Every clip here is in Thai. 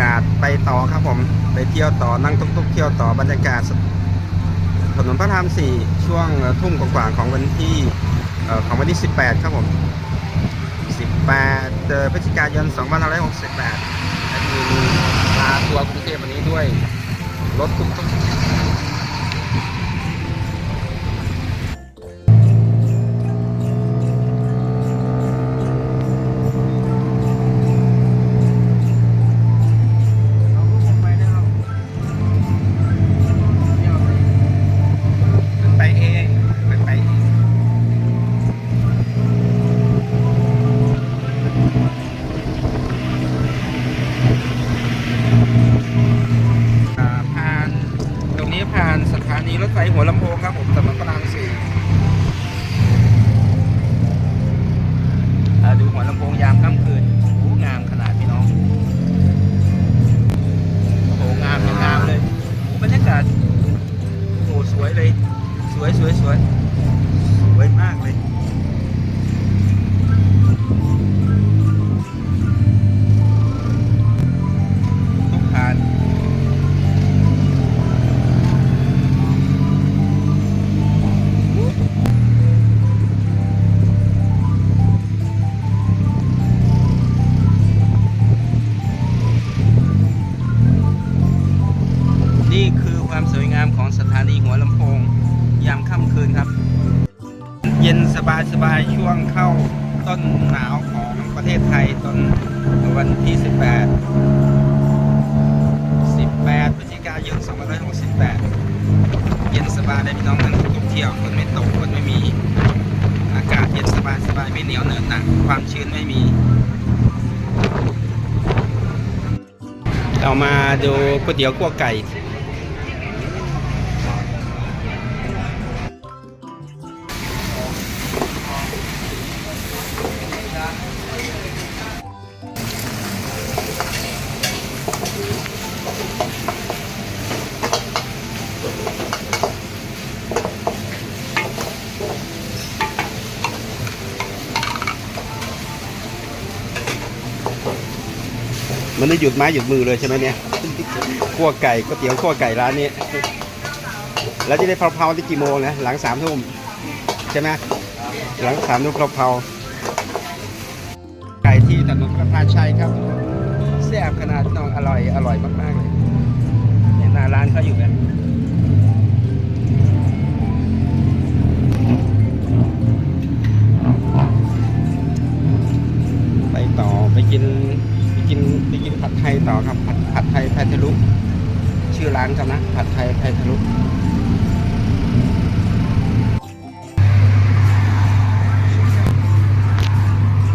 ากาศไปต่อครับผมไปเที่ยวต่อนั่งตุ๊กๆเที่ยวต่อบรรยากาศถนนพระรามสี่ช่วงทุ่มกว่าๆของวันที่ของวันที่ 18 ครับผม 18พฤศจิกายน2568และมีมาทัวร์กรุงเทพวันนี้ด้วยรถตุ๊กๆ หัวลำโพงครับผม สวยงามของสถานีหัวลำโพง ยามค่ำคืนครับ เย็นสบายสบายช่วงเข้าต้นหนาวของประเทศไทยต้นวันที่ 18 18พฤศจิกายน2568 เย็นสบายได้พี่น้องนั่งทุกเที่ยวฝนไม่ตกฝนไม่มี อากาศเย็นสบายสบายไม่เหนียวเหนอะหนะความชื้นไม่มีเรามาดูก๋วยเตี๋ยวขั้วไก่ มันได้หยุดไม้หยุดมือเลยใช่ไหมเนี่ยขั้วไก่ก๋วยเตี๋ยวขั้วไก่ร้านนี้ แล้วจะได้เพลาๆที่กี่โมงนะหลังสามทุ่มใช่ไหมหลังสามทุ่มเพลาๆไก่ที่ถนนประภาชัยครับแซ่บขนาดน้องอร่อยอร่อยมากๆเลยเนี่ยหน้าร้านเขาอยู่แบบไปต่อไปกินไปกินไปกิน ผัดไทยต่อครับผัดผัดไทยไทยทะลุชื่อร้านเขานะผัดไทยไทยทะลุ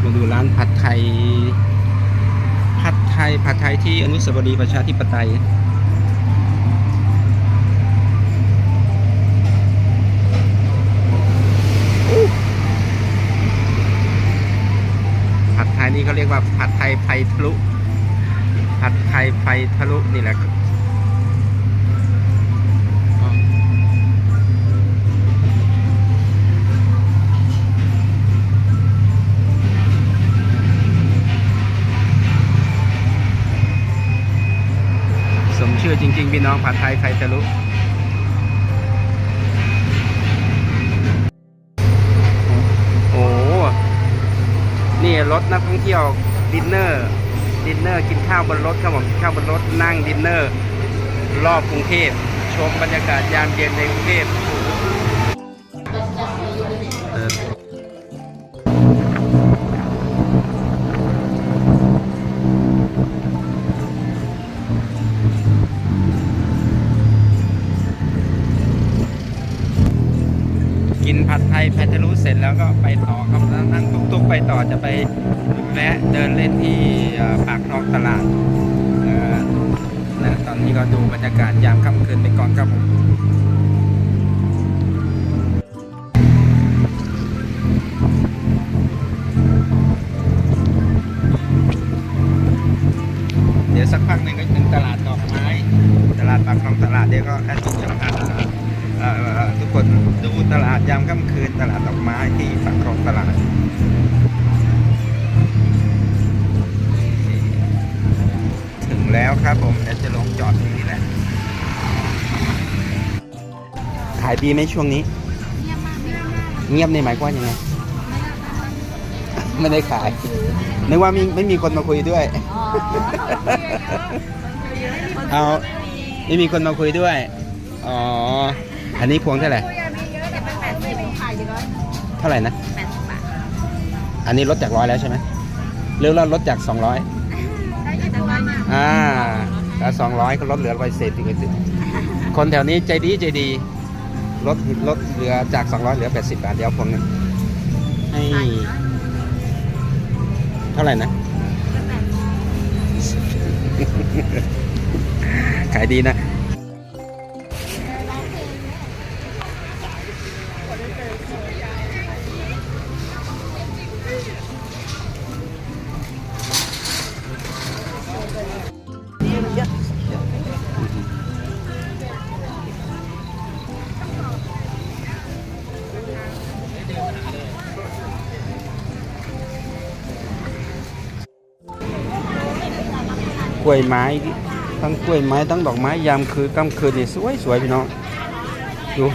มาดูร้านผัดไทยผัดไทยผัดไทยที่อนุสาวรีย์ประชาธิปไตยผัดไทยนี่เขาเรียกว่าผัดไทยไฟทะลุ ผัดไทยไฟทะลุนี่แหละสมชื่อจริง ๆ พี่น้องผัดไทยไฟทะลุโอ้โหนี่รถนักท่องเที่ยวดินเนอร์ ดินเนอร์กินข้าวบนรถครับผมข้าวบนรถนั่งดินเนอร์ รอบกรุงเทพชมบรรยากาศยามเย็นในกรุงเทพ ยแพทะลุเสร็จแล้วก็ไปต่อครับนั่งตุ๊กๆไปต่อจะไปแวะเดินเล่นที่ปากคลองตลาดนะตอนนี้ก็ดูบรรยากาศยามค่ำคืนไปก่อนครับผมเดี๋ยวสักพักหนึ่งก็ถึงตลาดดอกไม้ ตลาดปากคลองตลาดเดี๋ยวก็แอดมินจะพาเอ่อ ทุกคนดูตลาดยามค่ำคืนตลาดดอกไม้ที่ปากคลองตลาดถึงแล้วแล้วครับผมเดี๋ยวจะลงจอดตรงนี้แหละขายดีไหมช่วงนี้ เงียบในหมายความว่ายังไงไม่ได้ขายนึกว่ามีไม่มีคนมาคุยด้วยเอาไม่มีคนมาคุยด้วย อ๋อ อันนี้พวงเท่าไหร่เท่าไหร่นะ อันนี้ลดจากร้อยแล้วใช่ไหมหรือเราลดจากสองร้อยอ่าแล้วสองร้อยก็ลดเหลือร้อยเศษอีกสิคนแถวนี้ใจดีใจดีลดลดเหลือจากสองร้อยเหลือแปดสิบบาทเดียวพวงหนึงให้เท่าไหร่นะขายดีนะ กล้วยไม้ทั้งกล้วยไม้ทั้งดอกไม้ยามคือกลางคืนนี่สวยสวยพี่น้องดู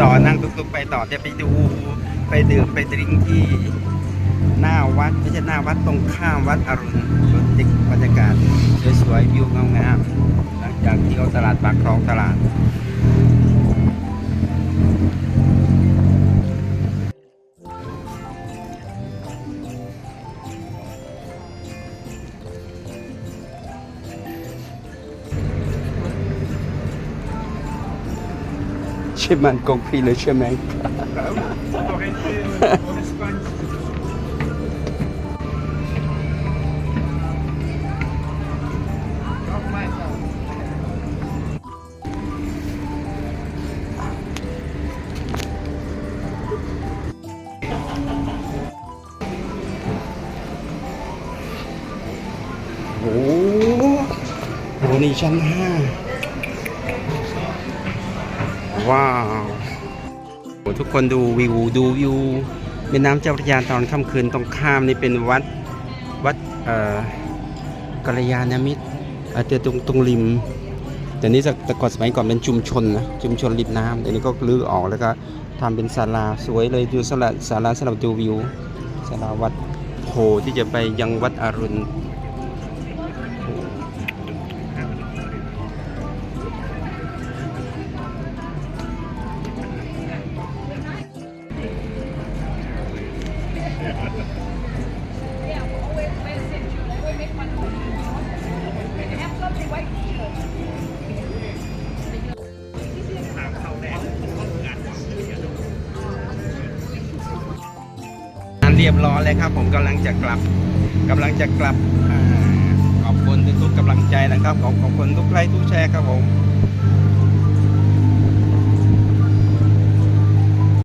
ต่อนั่งตุกๆไปต่อจะไปดูไปดื่มไปดริงที่หน้าวัดไม่ใช่หน้าวัดตรงข้ามวัดอรุณดูบรรยากาศสวยๆวิวงามๆ จากเที่ยวตลาดปากคลองตลาด Chemin compris le นี่ชั้นห้าว้าวทุกคนดูวิวดูวิวแม่น้ำเจ้าพระยาตอนค่ำคืนตรงข้ามนี่เป็นวัดวัดเอ่อกัลยาณมิตรเออแต่ตรงตรงริม แต่นี้จากแต่ก่อนสมัยก่อนเป็นชุมชนนะชุมชนริมน้ำแต่นี้ก็รื้อออกแล้วก็ทำเป็นศาลาสวยเลยดูศาลาศาลาสำหรับดูวิวศาลาวัดโพที่จะไปยังวัดอรุณ รียบร้อยเลยครับ ผมกำลังจะกลับกำลังจะกลับอขอบคุณทุกๆกำลังใจนะครับขอบขอบคุณทุกไลค์ทุกแชร์ครับผม